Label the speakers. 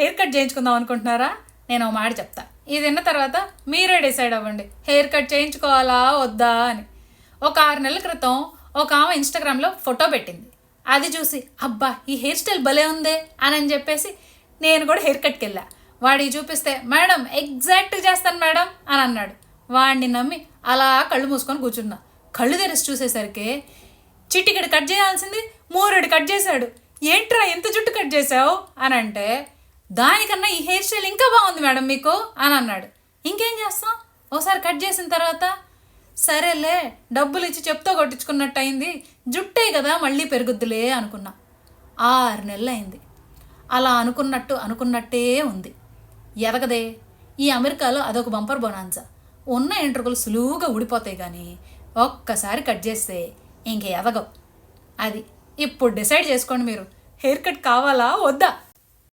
Speaker 1: Hair cut చేయించుకుందాం అనుకుంటున్నారా? నేను ఒక మాట చెప్తా. ఇది విన్న తర్వాత మీరే డిసైడ్ అవ్వండి. హెయిర్ కట్ చేయించుకోవాలా వద్దా అని. ఒక ఆరు నెలల క్రితం ఒక ఆమె ఇన్స్టాగ్రామ్లో ఫోటో పెట్టింది. అది చూసి అబ్బా ఈ హెయిర్ స్టైల్ భలే ఉందే అని అని చెప్పేసి నేను కూడా హెయిర్ కట్కి వెళ్ళా. వాడికి చూపిస్తే మేడం ఎగ్జాక్ట్ చేస్తాను మేడం అని అన్నాడు. వాడిని నమ్మి అలా కళ్ళు మూసుకొని కూర్చున్నా. కళ్ళు తెరిచి చూసేసరికి చిట్టికడి కట్ చేయాల్సింది మూరెడు కట్ చేశాడు. ఏంట్రా ఎంత జుట్టు కట్ చేసావు అని అంటే దానికన్నా ఈ హెయిర్ స్టైల్ ఇంకా బాగుంది మేడం మీకు అని అన్నాడు. ఇంకేం చేస్తాం? ఓసారి కట్ చేసిన తర్వాత సరేలే డబ్బులు ఇచ్చి చెప్తో కొట్టించుకున్నట్టు అయింది. జుట్టే కదా మళ్ళీ పెరుగుద్దులే అనుకున్నా. ఆరు నెలలు అయింది అలా అనుకున్నట్టు అనుకున్నట్టే ఉంది. ఎదగదే ఈ అమెరికాలో అదొక బంపర్ బొనాన్సా. ఉన్న ఎంట్రుకలు సులువుగా ఊడిపోతాయి కానీ ఒక్కసారి కట్ చేస్తే ఇంక ఎదగవు. అది ఇప్పుడు డిసైడ్ చేసుకోండి మీరు. హెయిర్ కట్ కావాలా? వద్దా?